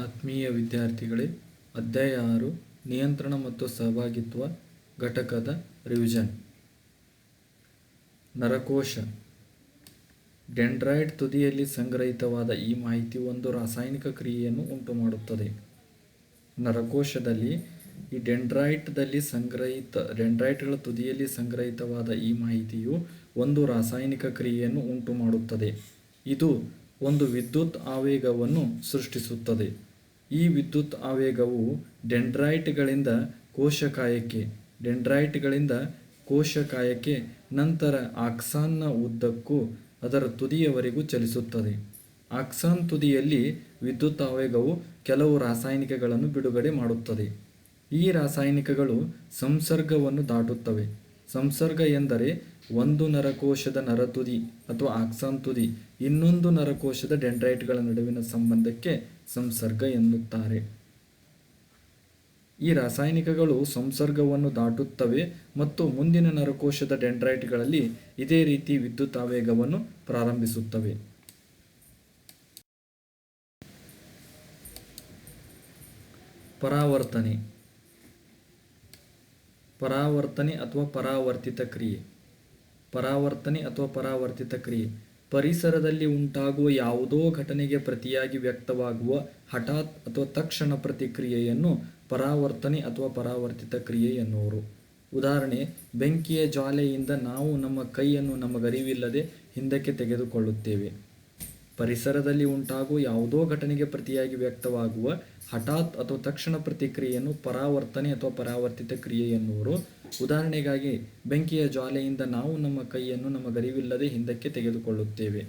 ಆತ್ಮೀಯ ವಿದ್ಯಾರ್ಥಿಗಳೇ, ಅಧ್ಯಾಯ ಆರು, ನಿಯಂತ್ರಣ ಮತ್ತು ಸಹಭಾಗಿತ್ವ ಘಟಕದ ರಿವಿಷನ್ ನರಕೋಶ. ಡೆಂಡ್ರೈಟ್ ತುದಿಯಲ್ಲಿ ಸಂಗ್ರಹಿತವಾದ ಈ ಮಾಹಿತಿ ಒಂದು ರಾಸಾಯನಿಕ ಕ್ರಿಯೆಯನ್ನು ಉಂಟುಮಾಡುತ್ತದೆ. ನರಕೋಶದಲ್ಲಿ ಈ ಡೆಂಡ್ರೈಟ್ದಲ್ಲಿ ಸಂಗ್ರಹಿತ ಡೆಂಡ್ರೈಟ್ಗಳ ತುದಿಯಲ್ಲಿ ಸಂಗ್ರಹಿತವಾದ ಈ ಮಾಹಿತಿಯು ಒಂದು ರಾಸಾಯನಿಕ ಕ್ರಿಯೆಯನ್ನು ಉಂಟುಮಾಡುತ್ತದೆ. ಇದು ಒಂದು ವಿದ್ಯುತ್ ಆವೇಗವನ್ನು ಸೃಷ್ಟಿಸುತ್ತದೆ. ಈ ವಿದ್ಯುತ್ ಆವೇಗವು ಡೆಂಡ್ರೈಟ್ಗಳಿಂದ ಕೋಶಕಾಯಕ್ಕೆ ಡೆಂಡ್ರೈಟ್ಗಳಿಂದ ಕೋಶಕಾಯಕ್ಕೆ ನಂತರ ಆಕ್ಸಾನ್ನ ಉದ್ದಕ್ಕೂ ಅದರ ತುದಿಯವರೆಗೂ ಚಲಿಸುತ್ತದೆ. ಆಕ್ಸಾನ್ ತುದಿಯಲ್ಲಿ ವಿದ್ಯುತ್ ಆವೇಗವು ಕೆಲವು ರಾಸಾಯನಿಕಗಳನ್ನು ಬಿಡುಗಡೆ ಮಾಡುತ್ತದೆ. ಈ ರಾಸಾಯನಿಕಗಳು ಸಂಸರ್ಗವನ್ನು ದಾಟುತ್ತವೆ. ಸಂಸರ್ಗ ಎಂದರೆ ಒಂದು ನರಕೋಶದ ನರತುದಿ ಅಥವಾ ಆಕ್ಸಾನ್ ತುದಿ ಇನ್ನೊಂದು ನರಕೋಶದ ಡೆಂಡ್ರೈಟ್ಗಳ ನಡುವಿನ ಸಂಬಂಧಕ್ಕೆ ಸಂಸರ್ಗ ಎನ್ನುತ್ತಾರೆ. ಈ ರಾಸಾಯನಿಕಗಳು ಸಂಸರ್ಗವನ್ನು ದಾಟುತ್ತವೆ ಮತ್ತು ಮುಂದಿನ ನರಕೋಶದ ಡೆಂಡ್ರೈಟ್ಗಳಲ್ಲಿ ಇದೇ ರೀತಿ ವಿದ್ಯುತ್ ಆವೇಗವನ್ನು ಪ್ರಾರಂಭಿಸುತ್ತವೆ. ಪರಾವರ್ತನೆ ಪರಾವರ್ತನೆ ಅಥವಾ ಪರಾವರ್ತಿತ ಕ್ರಿಯೆ. ಪರಾವರ್ತನೆ ಅಥವಾ ಪರಾವರ್ತಿತ ಕ್ರಿಯೆ. ಪರಿಸರದಲ್ಲಿ ಉಂಟಾಗುವ ಯಾವುದೋ ಘಟನೆಗೆ ಪ್ರತಿಯಾಗಿ ವ್ಯಕ್ತವಾಗುವ ಹಠಾತ್ ಅಥವಾ ತಕ್ಷಣ ಪ್ರತಿಕ್ರಿಯೆಯನ್ನು ಪರಾವರ್ತನೆ ಅಥವಾ ಪರಾವರ್ತಿತ ಕ್ರಿಯೆ ಎನ್ನುವರು. ಉದಾಹರಣೆ, ಬೆಂಕಿಯ ಜ್ವಾಲೆಯಿಂದ ನಾವು ನಮ್ಮ ಕೈಯನ್ನು ನಮಗರಿವಿಲ್ಲದೆ ಹಿಂದಕ್ಕೆ ತೆಗೆದುಕೊಳ್ಳುತ್ತೇವೆ. ಪರಿಸರದಲ್ಲಿ ಉಂಟಾಗುವ ಯಾವುದೋ ಘಟನೆಗೆ ಪ್ರತಿಯಾಗಿ ವ್ಯಕ್ತವಾಗುವ ಹಠಾತ್ ಅಥವಾ ತಕ್ಷಣ ಪ್ರತಿಕ್ರಿಯೆಯನ್ನು ಪರಾವರ್ತನೆ ಅಥವಾ ಪರಾವರ್ತಿತ ಕ್ರಿಯೆ ಎನ್ನುವರು. ಉದಾಹರಣೆಗಾಗಿ, ಬೆಂಕಿಯ ಜ್ವಾಲೆಯಿಂದ ನಾವು ನಮ್ಮ ಕೈಯನ್ನು ನಮ್ಮ ಗರಿವಿಲ್ಲದೆ ಹಿಂದಕ್ಕೆ ತೆಗೆದುಕೊಳ್ಳುತ್ತೇವೆ.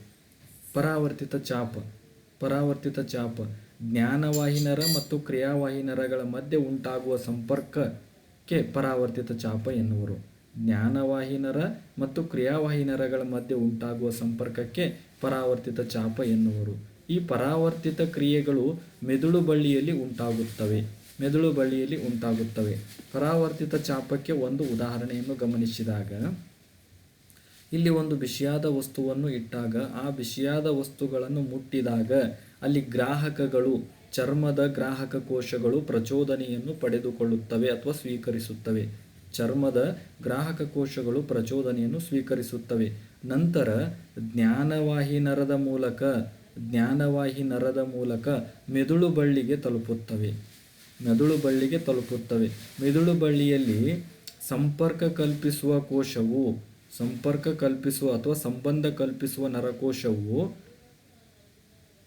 ಪರಾವರ್ತಿತ ಚಾಪ. ಪರಾವರ್ತಿತ ಚಾಪ. ಜ್ಞಾನವಾಹಿನರ ಮತ್ತು ಕ್ರಿಯಾವಾಹಿನರಗಳ ಮಧ್ಯೆ ಉಂಟಾಗುವ ಸಂಪರ್ಕಕ್ಕೆ ಪರಾವರ್ತಿತ ಚಾಪ ಎನ್ನುವರು. ಜ್ಞಾನವಾಹಿನರ ಮತ್ತು ಕ್ರಿಯಾವಾಹಿನರಗಳ ಮಧ್ಯೆ ಉಂಟಾಗುವ ಸಂಪರ್ಕಕ್ಕೆ ಪರಾವರ್ತಿತ ಚಾಪ ಎನ್ನುವರು. ಈ ಪರಾವರ್ತಿತ ಕ್ರಿಯೆಗಳು ಮೆದುಳು ಬಳ್ಳಿಯಲ್ಲಿ ಉಂಟಾಗುತ್ತವೆ. ಮೆದುಳು ಬಳ್ಳಿಯಲ್ಲಿ ಉಂಟಾಗುತ್ತವೆ. ಪರಾವರ್ತಿತ ಚಾಪಕ್ಕೆ ಒಂದು ಉದಾಹರಣೆಯನ್ನು ಗಮನಿಸಿದಾಗ, ಇಲ್ಲಿ ಒಂದು ಬಿಸಿಯಾದ ವಸ್ತುವನ್ನು ಇಟ್ಟಾಗ, ಆ ಬಿಸಿಯಾದ ವಸ್ತುಗಳನ್ನು ಮುಟ್ಟಿದಾಗ ಅಲ್ಲಿ ಗ್ರಾಹಕಗಳು, ಚರ್ಮದ ಗ್ರಾಹಕ ಕೋಶಗಳು ಪ್ರಚೋದನೆಯನ್ನು ಪಡೆದುಕೊಳ್ಳುತ್ತವೆ ಅಥವಾ ಸ್ವೀಕರಿಸುತ್ತವೆ. ಚರ್ಮದ ಗ್ರಾಹಕ ಕೋಶಗಳು ಪ್ರಚೋದನೆಯನ್ನು ಸ್ವೀಕರಿಸುತ್ತವೆ. ನಂತರ ಜ್ಞಾನವಾಹಿ ನರದ ಮೂಲಕ, ಜ್ಞಾನವಾಹಿ ನರದ ಮೂಲಕ ಮೆದುಳು ಬಳ್ಳಿಗೆ ತಲುಪುತ್ತವೆ. ಮೆದುಳು ಬಳ್ಳಿಗೆ ತಲುಪುತ್ತವೆ. ಮೆದುಳು ಬಳ್ಳಿಯಲ್ಲಿ ಸಂಪರ್ಕ ಕಲ್ಪಿಸುವ ಕೋಶವು, ಸಂಪರ್ಕ ಕಲ್ಪಿಸುವ ಅಥವಾ ಸಂಬಂಧ ಕಲ್ಪಿಸುವ ನರಕೋಶವು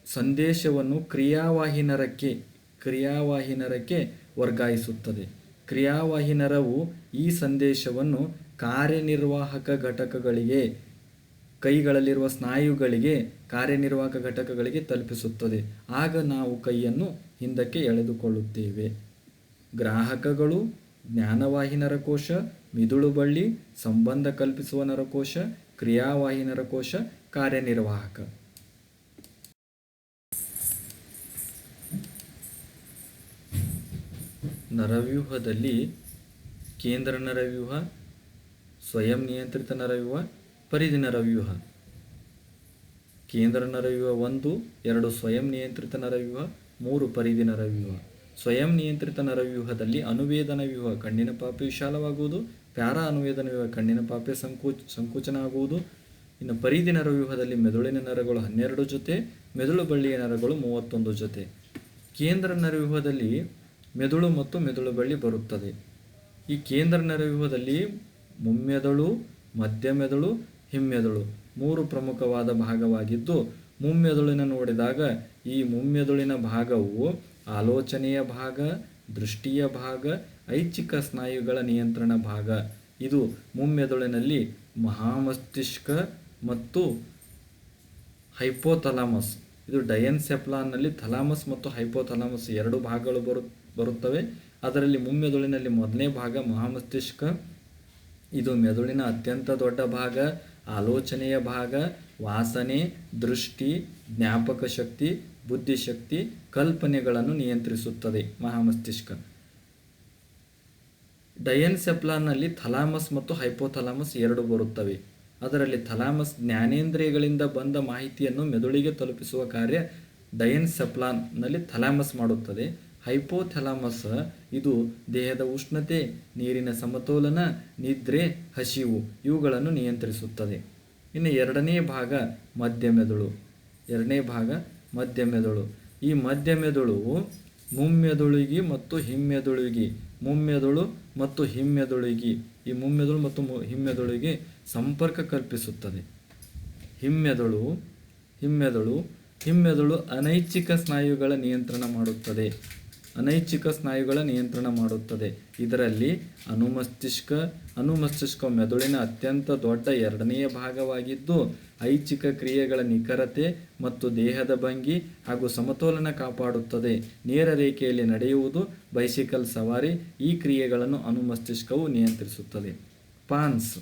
ಸಂದೇಶವನ್ನು ಕ್ರಿಯಾವಾಹಿನರಕ್ಕೆ ಕ್ರಿಯಾವಾಹಿನರಕ್ಕೆ ವರ್ಗಾಯಿಸುತ್ತದೆ. ಕ್ರಿಯಾವಾಹಿನರವು ಈ ಸಂದೇಶವನ್ನು ಕಾರ್ಯನಿರ್ವಾಹಕ ಘಟಕಗಳಿಗೆ, ಕೈಗಳಲ್ಲಿರುವ ಸ್ನಾಯುಗಳಿಗೆ, ಕಾರ್ಯನಿರ್ವಾಹಕ ಘಟಕಗಳಿಗೆ ತಲುಪಿಸುತ್ತದೆ. ಆಗ ನಾವು ಕೈಯನ್ನು ಹಿಂದಕ್ಕೆ ಎಳೆದುಕೊಳ್ಳುತ್ತೇವೆ. ಗ್ರಾಹಕಗಳು ಜ್ಞಾನವಾಹಿ ನರಕೋಶ ಮಿದುಳು ಬಳ್ಳಿ, ಸಂಬಂಧ ಕಲ್ಪಿಸುವ ನರಕೋಶ ಕ್ರಿಯಾವಾಹಿ ನರಕೋಶ ಕಾರ್ಯನಿರ್ವಾಹಕ. ನರವ್ಯೂಹದಲ್ಲಿ ಕೇಂದ್ರ ನರವ್ಯೂಹ, ಸ್ವಯಂ ನಿಯಂತ್ರಿತ ನರವ್ಯೂಹ, ಪರಿಧಿ ನರವ್ಯೂಹ. ಕೇಂದ್ರ ನರವ್ಯೂಹ ಒಂದು, ಎರಡು ಸ್ವಯಂ ನಿಯಂತ್ರಿತ ನರವ್ಯೂಹ, ಮೂರು ಪರಿಧಿ ನರವ್ಯೂಹ. ಸ್ವಯಂ ನಿಯಂತ್ರಿತ ನರವ್ಯೂಹದಲ್ಲಿ ಅನುವೇದನ ವ್ಯೂಹ ಕಣ್ಣಿನ ಪಾಪೆ ವಿಶಾಲವಾಗುವುದು, ಪ್ಯಾರಾ ಅನುವೇದನ ವ್ಯೂಹ ಕಣ್ಣಿನ ಪಾಪೆ ಸಂಕೋಚ ಸಂಕೋಚನ ಆಗುವುದು. ಇನ್ನು ಪರಿಧಿ ನರವ್ಯೂಹದಲ್ಲಿ ಮೆದುಳಿನ ನರಗಳು ಹನ್ನೆರಡು ಜೊತೆ, ಮೆದುಳು ಬಳ್ಳಿಯ ನರಗಳು ಮೂವತ್ತೊಂದು ಜೊತೆ. ಕೇಂದ್ರ ನರವ್ಯೂಹದಲ್ಲಿ ಮೆದುಳು ಮತ್ತು ಮೆದುಳು ಬಳ್ಳಿ ಬರುತ್ತದೆ. ಈ ಕೇಂದ್ರ ನರವ್ಯೂಹದಲ್ಲಿ ಮುಮ್ಮೆದುಳು, ಮಧ್ಯಮೆದುಳು, ಹಿಮ್ಮೆದುಳು ಮೂರು ಪ್ರಮುಖವಾದ ಭಾಗವಾಗಿದ್ದು, ಮುಮ್ಮೆದುಳಿನ ನೋಡಿದಾಗ ಈ ಮುಮ್ಮೆದುಳಿನ ಭಾಗವು ಆಲೋಚನೆಯ ಭಾಗ, ದೃಷ್ಟಿಯ ಭಾಗ, ಐಚ್ಛಿಕ ಸ್ನಾಯುಗಳ ನಿಯಂತ್ರಣ ಭಾಗ. ಇದು ಮುಮ್ಮೆದುಳಿನಲ್ಲಿ ಮಹಾಮಸ್ತಿಷ್ಕ ಮತ್ತು ಹೈಪೋಥಲಾಮಸ್. ಇದು ಡಯನ್ಸೆಪ್ಲಾನ್ನಲ್ಲಿ ಥಲಾಮಸ್ ಮತ್ತು ಹೈಪೋಥಲಾಮಸ್ ಎರಡು ಭಾಗಗಳು ಬರು ಬರುತ್ತವೆ. ಅದರಲ್ಲಿ ಮುಮ್ಮೆದುಳಿನಲ್ಲಿ ಮೊದಲನೇ ಭಾಗ ಮಹಾಮಸ್ತಿಷ್ಕ, ಇದು ಮೆದುಳಿನ ಅತ್ಯಂತ ದೊಡ್ಡ ಭಾಗ, ಆಲೋಚನೆಯ ಭಾಗ, ವಾಸನೆ, ದೃಷ್ಟಿ, ಜ್ಞಾಪಕ ಶಕ್ತಿ ಬುದ್ಧಿಶಕ್ತಿ ಕಲ್ಪನೆಗಳನ್ನು ನಿಯಂತ್ರಿಸುತ್ತದೆ ಮಹಾಮಸ್ತಿಷ್ಕ. ಡಯನ್ಸೆಪ್ಲಾನ್ನಲ್ಲಿ ಥಲಾಮಸ್ ಮತ್ತು ಹೈಪೋಥಲಾಮಸ್ ಎರಡು ಬರುತ್ತವೆ. ಅದರಲ್ಲಿ ಥಲಾಮಸ್ ಜ್ಞಾನೇಂದ್ರಿಯಗಳಿಂದ ಬಂದ ಮಾಹಿತಿಯನ್ನು ಮೆದುಳಿಗೆ ತಲುಪಿಸುವ ಕಾರ್ಯ ಡಯನ್ಸೆಪ್ಲಾನ್ನಲ್ಲಿ ಥಲಾಮಸ್ ಮಾಡುತ್ತದೆ. ಹೈಪೋಥೆಲಾಮಸ್ ಇದು ದೇಹದ ಉಷ್ಣತೆ, ನೀರಿನ ಸಮತೋಲನ, ನಿದ್ರೆ, ಹಸಿವು ಇವುಗಳನ್ನು ನಿಯಂತ್ರಿಸುತ್ತದೆ. ಇನ್ನು ಎರಡನೇ ಭಾಗ ಮಧ್ಯಮೆದುಳು. ಎರಡನೇ ಭಾಗ ಮಧ್ಯಮೆದುಳು. ಈ ಮಧ್ಯಮೆದುಳು ಮುಮ್ಮೆದುಳಿಗೆ ಮತ್ತು ಹಿಮ್ಮೆದುಳಿಗೆ. ಮುಮ್ಮೆದುಳು ಮತ್ತು ಹಿಮ್ಮೆದುಳಿಗೆ. ಈ ಮುಮ್ಮೆದುಳು ಮತ್ತು ಹಿಮ್ಮೆದುಳಿಗೆ ಸಂಪರ್ಕ ಕಲ್ಪಿಸುತ್ತದೆ. ಹಿಮ್ಮೆದುಳು ಹಿಮ್ಮೆದುಳು ಹಿಮ್ಮೆದುಳು ಅನೈಚ್ಛಿಕ ಸ್ನಾಯುಗಳ ನಿಯಂತ್ರಣ ಮಾಡುತ್ತದೆ. ಅನೈಚ್ಛಿಕ ಸ್ನಾಯುಗಳ ನಿಯಂತ್ರಣ ಮಾಡುತ್ತದೆ. ಇದರಲ್ಲಿ ಅನುಮಸ್ತಿಷ್ಕ ಅನುಮಸ್ತಿಷ್ಕ ಮೆದುಳಿನ ಅತ್ಯಂತ ದೊಡ್ಡ ಎರಡನೆಯ ಭಾಗವಾಗಿದ್ದು, ಐಚ್ಛಿಕ ಕ್ರಿಯೆಗಳ ನಿಖರತೆ ಮತ್ತು ದೇಹದ ಭಂಗಿ ಹಾಗೂ ಸಮತೋಲನ ಕಾಪಾಡುತ್ತದೆ. ನೇರ ರೇಖೆಯಲ್ಲಿ ನಡೆಯುವುದು ಬೈಸಿಕಲ್ ಸವಾರಿ. ಈ ಕ್ರಿಯೆಗಳನ್ನು ಅನುಮಸ್ತಿಷ್ಕವು ನಿಯಂತ್ರಿಸುತ್ತದೆ. ಪಾನ್ಸ್.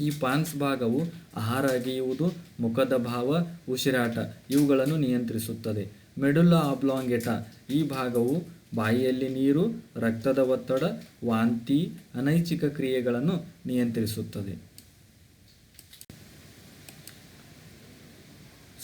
ಈ ಪಾನ್ಸ್ ಭಾಗವು ಆಹಾರ ಅಗೆಯುವುದು, ಮುಖದ ಭಾವ, ಉಸಿರಾಟ ಇವುಗಳನ್ನು ನಿಯಂತ್ರಿಸುತ್ತದೆ. ಮೆಡುಲ್ಲಾ ಆಬ್ಲಾಂಗೇಟ ಈ ಭಾಗವು ಬಾಯಿಯಲ್ಲಿ ನೀರು, ರಕ್ತದ ಒತ್ತಡ, ವಾಂತಿ, ಅನೈಚ್ಛಿಕ ಕ್ರಿಯೆಗಳನ್ನು ನಿಯಂತ್ರಿಸುತ್ತದೆ.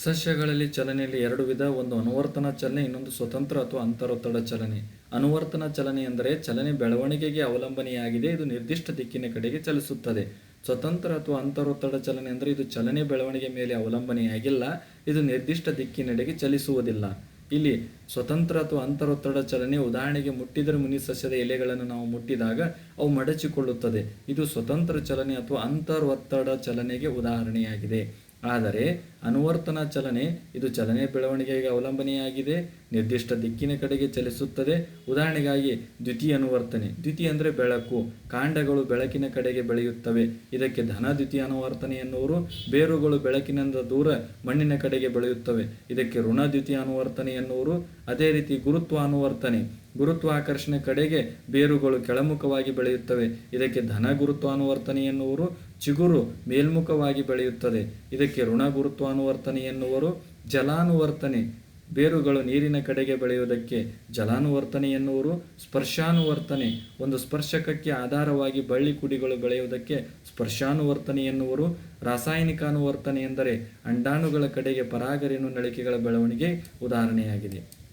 ಸಸ್ಯಗಳಲ್ಲಿ ಚಲನೆಯಲ್ಲಿ ಎರಡು ವಿಧ, ಒಂದು ಅನುವರ್ತನ ಚಲನೆ, ಇನ್ನೊಂದು ಸ್ವತಂತ್ರ ಅಥವಾ ಅಂತರೊತ್ತಡ ಚಲನೆ. ಅನುವರ್ತನ ಚಲನೆ ಎಂದರೆ ಚಲನೆ ಬೆಳವಣಿಗೆಗೆ ಅವಲಂಬನೆಯಾಗಿದೆ, ಇದು ನಿರ್ದಿಷ್ಟ ದಿಕ್ಕಿನ ಕಡೆಗೆ ಚಲಿಸುತ್ತದೆ. ಸ್ವತಂತ್ರ ಅಥವಾ ಅಂತರೊತ್ತಡ ಚಲನೆ ಅಂದರೆ ಇದು ಚಲನೆ ಬೆಳವಣಿಗೆ ಮೇಲೆ ಅವಲಂಬನೆಯಾಗಿಲ್ಲ ಇದು ನಿರ್ದಿಷ್ಟ ದಿಕ್ಕಿನೆಡೆಗೆ ಚಲಿಸುವುದಿಲ್ಲ. ಇಲ್ಲಿ ಸ್ವತಂತ್ರ ಅಥವಾ ಅಂತರೊತ್ತಡ ಚಲನೆ ಉದಾಹರಣೆಗೆ ಮುಟ್ಟಿದರೆ ಮುನಿ ಸಸ್ಯದ ಎಲೆಗಳನ್ನು ನಾವು ಮುಟ್ಟಿದಾಗ ಅವು ಮಡಚಿಕೊಳ್ಳುತ್ತದೆ. ಇದು ಸ್ವತಂತ್ರ ಚಲನೆ ಅಥವಾ ಅಂತರೊತ್ತಡ ಚಲನೆಗೆ ಉದಾಹರಣೆಯಾಗಿದೆ. ಆದರೆ ಅನುವರ್ತನ ಚಲನೆ ಇದು ಚಲನೆ ಬೆಳವಣಿಗೆಗೆ ಅವಲಂಬನೆಯಾಗಿದೆ, ನಿರ್ದಿಷ್ಟ ದಿಕ್ಕಿನ ಕಡೆಗೆ ಚಲಿಸುತ್ತದೆ. ಉದಾಹರಣೆಗಾಗಿ ದ್ವಿತೀಯ ಅನುವರ್ತನೆ. ದ್ವಿತೀಯ ಅಂದರೆ ಬೆಳಕು. ಕಾಂಡಗಳು ಬೆಳಕಿನ ಕಡೆಗೆ ಬೆಳೆಯುತ್ತವೆ. ಇದಕ್ಕೆ ಧನ ದ್ವಿತೀಯ ಅನುವರ್ತನೆ ಎನ್ನುವರು. ಬೇರುಗಳು ಬೆಳಕಿನಿಂದ ದೂರ ಮಣ್ಣಿನ ಕಡೆಗೆ ಬೆಳೆಯುತ್ತವೆ. ಇದಕ್ಕೆ ಋಣ ದ್ವಿತೀಯ ಅನುವರ್ತನೆ ಎನ್ನುವರು. ಅದೇ ರೀತಿ ಗುರುತ್ವ ಅನುವರ್ತನೆ. ಗುರುತ್ವಾಕರ್ಷಣೆ ಕಡೆಗೆ ಬೇರುಗಳು ಕೆಳಮುಖವಾಗಿ ಬೆಳೆಯುತ್ತವೆ. ಇದಕ್ಕೆ ಧನ ಗುರುತ್ವಾನುವರ್ತನೆ ಎನ್ನುವರು. ಚಿಗುರು ಮೇಲ್ಮುಖವಾಗಿ ಬೆಳೆಯುತ್ತದೆ. ಇದಕ್ಕೆ ಋಣ ಗುರುತ್ವಾನುವರ್ತನೆ ಎನ್ನುವರು. ಜಲಾನುವರ್ತನೆ, ಬೇರುಗಳು ನೀರಿನ ಕಡೆಗೆ ಬೆಳೆಯುವುದಕ್ಕೆ ಜಲಾನುವರ್ತನೆ ಎನ್ನುವರು. ಸ್ಪರ್ಶಾನುವರ್ತನೆ, ಒಂದು ಸ್ಪರ್ಶಕಕ್ಕೆ ಆಧಾರವಾಗಿ ಬಳ್ಳಿ ಕುಡಿಗಳು ಬೆಳೆಯುವುದಕ್ಕೆ ಸ್ಪರ್ಶಾನುವರ್ತನೆ ಎನ್ನುವರು. ರಾಸಾಯನಿಕ ಅನುವರ್ತನೆ ಎಂದರೆ ಅಂಡಾಣುಗಳ ಕಡೆಗೆ ಪರಾಗರೇಣು ನಳಿಕೆಗಳ ಬೆಳವಣಿಗೆ ಉದಾಹರಣೆಯಾಗಿದೆ.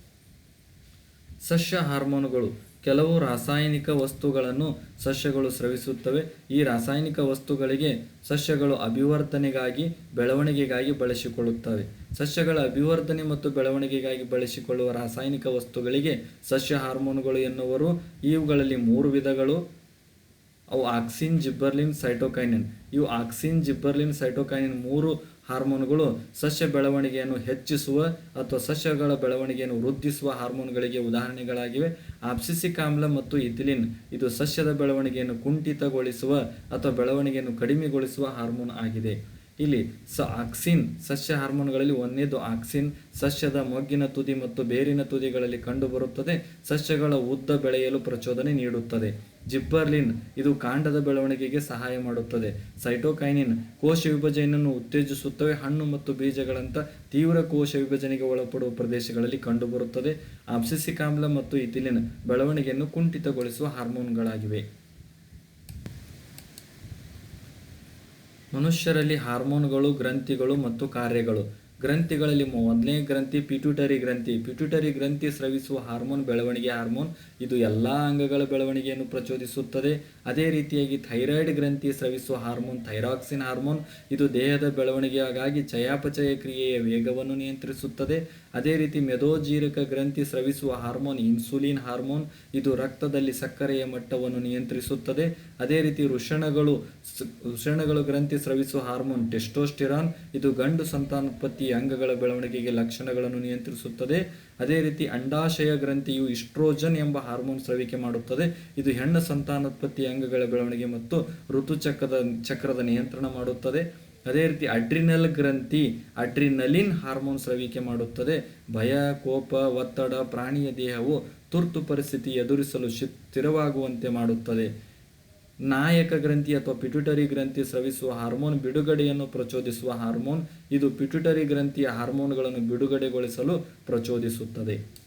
ಸಸ್ಯ ಹಾರ್ಮೋನುಗಳು. ಕೆಲವು ರಾಸಾಯನಿಕ ವಸ್ತುಗಳನ್ನು ಸಸ್ಯಗಳು ಸ್ರವಿಸುತ್ತವೆ. ಈ ರಾಸಾಯನಿಕ ವಸ್ತುಗಳಿಗೆ ಸಸ್ಯಗಳು ಅಭಿವರ್ಧನೆಗಾಗಿ, ಬೆಳವಣಿಗೆಗಾಗಿ ಬಳಸಿಕೊಳ್ಳುತ್ತವೆ. ಸಸ್ಯಗಳ ಅಭಿವರ್ಧನೆ ಮತ್ತು ಬೆಳವಣಿಗೆಗಾಗಿ ಬಳಸಿಕೊಳ್ಳುವ ರಾಸಾಯನಿಕ ವಸ್ತುಗಳಿಗೆ ಸಸ್ಯ ಹಾರ್ಮೋನುಗಳು ಎನ್ನುವರು. ಇವುಗಳಲ್ಲಿ ಮೂರು ವಿಧಗಳು. ಅವು ಆಕ್ಸಿನ್, ಜಿಬ್ಬರ್ಲಿನ್, ಸೈಟೋಕೈನಿನ್. ಇವು ಆಕ್ಸಿನ್, ಜಿಬ್ಬರ್ಲಿನ್, ಸೈಟೋಕೈನಿನ್ ಮೂರು ಹಾರ್ಮೋನುಗಳು ಸಸ್ಯ ಬೆಳವಣಿಗೆಯನ್ನು ಹೆಚ್ಚಿಸುವ ಅಥವಾ ಸಸ್ಯಗಳ ಬೆಳವಣಿಗೆಯನ್ನು ವೃದ್ಧಿಸುವ ಹಾರ್ಮೋನ್ಗಳಿಗೆ ಉದಾಹರಣೆಗಳಾಗಿವೆ. ಆಪ್ಸಿಸಿಕ್ ಆಮ್ಲ ಮತ್ತು ಇಥಿಲಿನ್, ಇದು ಸಸ್ಯದ ಬೆಳವಣಿಗೆಯನ್ನು ಕುಂಠಿತಗೊಳಿಸುವ ಅಥವಾ ಬೆಳವಣಿಗೆಯನ್ನು ಕಡಿಮೆಗೊಳಿಸುವ ಹಾರ್ಮೋನ್ ಆಗಿದೆ. ಇಲ್ಲಿ ಸ ಆಕ್ಸಿನ್, ಸಸ್ಯ ಹಾರ್ಮೋನ್ಗಳಲ್ಲಿ ಒಂದೇದು ಆಕ್ಸಿನ್, ಸಸ್ಯದ ಮೊಗ್ಗಿನ ತುದಿ ಮತ್ತು ಬೇರಿನ ತುದಿಗಳಲ್ಲಿ ಕಂಡುಬರುತ್ತದೆ. ಸಸ್ಯಗಳ ಉದ್ದ ಬೆಳೆಯಲು ಪ್ರಚೋದನೆ ನೀಡುತ್ತದೆ. ಜಿಬ್ಬರ್ಲಿನ್ ಇದು ಕಾಂಡದ ಬೆಳವಣಿಗೆಗೆ ಸಹಾಯ ಮಾಡುತ್ತದೆ. ಸೈಟೋಕೈನಿನ್, ಕೋಶ ವಿಭಜನೆಯನ್ನು ಉತ್ತೇಜಿಸುತ್ತವೆ. ಹಣ್ಣು ಮತ್ತು ಬೀಜಗಳಂತ ತೀವ್ರ ಕೋಶ ವಿಭಜನೆಗೆ ಒಳಪಡುವ ಪ್ರದೇಶಗಳಲ್ಲಿ ಕಂಡುಬರುತ್ತದೆ. ಆಬ್ಸಿಸಿಕಾಮ್ಲ ಮತ್ತು ಇಥಿಲಿನ್ ಬೆಳವಣಿಗೆಯನ್ನು ಕುಂಠಿತಗೊಳಿಸುವ ಹಾರ್ಮೋನ್ಗಳಾಗಿವೆ. ಮನುಷ್ಯರಲ್ಲಿ ಹಾರ್ಮೋನ್ಗಳು, ಗ್ರಂಥಿಗಳು ಮತ್ತು ಕಾರ್ಯಗಳು. ಗ್ರಂಥಿಗಳಲ್ಲಿ ಮೊದಲನೇ ಗ್ರಂಥಿ ಪಿಟ್ಯೂಟರಿ ಗ್ರಂಥಿ. ಪಿಟ್ಯೂಟರಿ ಗ್ರಂಥಿ ಸ್ರವಿಸುವ ಹಾರ್ಮೋನ್ ಬೆಳವಣಿಗೆ ಹಾರ್ಮೋನ್. ಇದು ಎಲ್ಲ ಅಂಗಗಳ ಬೆಳವಣಿಗೆಯನ್ನು ಪ್ರಚೋದಿಸುತ್ತದೆ. ಅದೇ ರೀತಿಯಾಗಿ ಥೈರಾಯ್ಡ್ ಗ್ರಂಥಿ ಸ್ರವಿಸುವ ಹಾರ್ಮೋನ್ ಥೈರಾಕ್ಸಿನ್ ಹಾರ್ಮೋನ್. ಇದು ದೇಹದ ಬೆಳವಣಿಗೆಗಾಗಿ ಚಯಾಪಚಯ ಕ್ರಿಯೆಯ ವೇಗವನ್ನು ನಿಯಂತ್ರಿಸುತ್ತದೆ. ಅದೇ ರೀತಿ ಮೆದೋಜೀರಕ ಗ್ರಂಥಿ ಸ್ರವಿಸುವ ಹಾರ್ಮೋನ್, ಇನ್ಸುಲಿನ್ ಹಾರ್ಮೋನ್, ಇದು ರಕ್ತದಲ್ಲಿ ಸಕ್ಕರೆಯ ಮಟ್ಟವನ್ನು ನಿಯಂತ್ರಿಸುತ್ತದೆ. ಅದೇ ರೀತಿ ವೃಷಣಗಳು ವೃಷಣಗಳು ಗ್ರಂಥಿ ಸ್ರವಿಸುವ ಹಾರ್ಮೋನ್ ಟೆಸ್ಟೋಸ್ಟಿರಾನ್, ಇದು ಗಂಡು ಸಂತಾನೋತ್ಪತ್ತಿ ಅಂಗಗಳ ಬೆಳವಣಿಗೆಗೆ ಲಕ್ಷಣಗಳನ್ನು ನಿಯಂತ್ರಿಸುತ್ತದೆ. ಅದೇ ರೀತಿ ಅಂಡಾಶಯ ಗ್ರಂಥಿಯು ಇಸ್ಟ್ರೋಜನ್ ಎಂಬ ಹಾರ್ಮೋನ್ ಸ್ರವಿಕೆ ಮಾಡುತ್ತದೆ. ಇದು ಹೆಣ್ಣು ಸಂತಾನೋತ್ಪತ್ತಿ ಅಂಗಗಳ ಬೆಳವಣಿಗೆ ಮತ್ತು ಋತುಚಕ್ರದ, ಚಕ್ರದ ನಿಯಂತ್ರಣ ಮಾಡುತ್ತದೆ. ಅದೇ ರೀತಿ ಅಡ್ರಿನಲ್ ಗ್ರಂಥಿ, ಅಡ್ರಿನಲಿನ್ ಹಾರ್ಮೋನ್ ಸ್ರವಿಕೆ ಮಾಡುತ್ತದೆ. ಭಯ, ಕೋಪ, ಒತ್ತಡ, ಪ್ರಾಣಿಯ ದೇಹವು ತುರ್ತು ಪರಿಸ್ಥಿತಿ ಎದುರಿಸಲು ಸ್ಥಿರವಾಗುವಂತೆ ಮಾಡುತ್ತದೆ. ನಾಯಕ ಗ್ರಂಥಿ ಅಥವಾ ಪಿಟ್ಯುಟರಿ ಗ್ರಂಥಿ ಸ್ರವಿಸುವ ಹಾರ್ಮೋನ್ ಬಿಡುಗಡೆಯನ್ನು ಪ್ರಚೋದಿಸುವ ಹಾರ್ಮೋನ್. ಇದು ಪಿಟ್ಯುಟರಿ ಗ್ರಂಥಿಯ ಹಾರ್ಮೋನ್ಗಳನ್ನು ಬಿಡುಗಡೆಗೊಳಿಸಲು ಪ್ರಚೋದಿಸುತ್ತದೆ.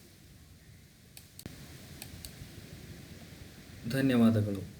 ಧನ್ಯವಾದಗಳು.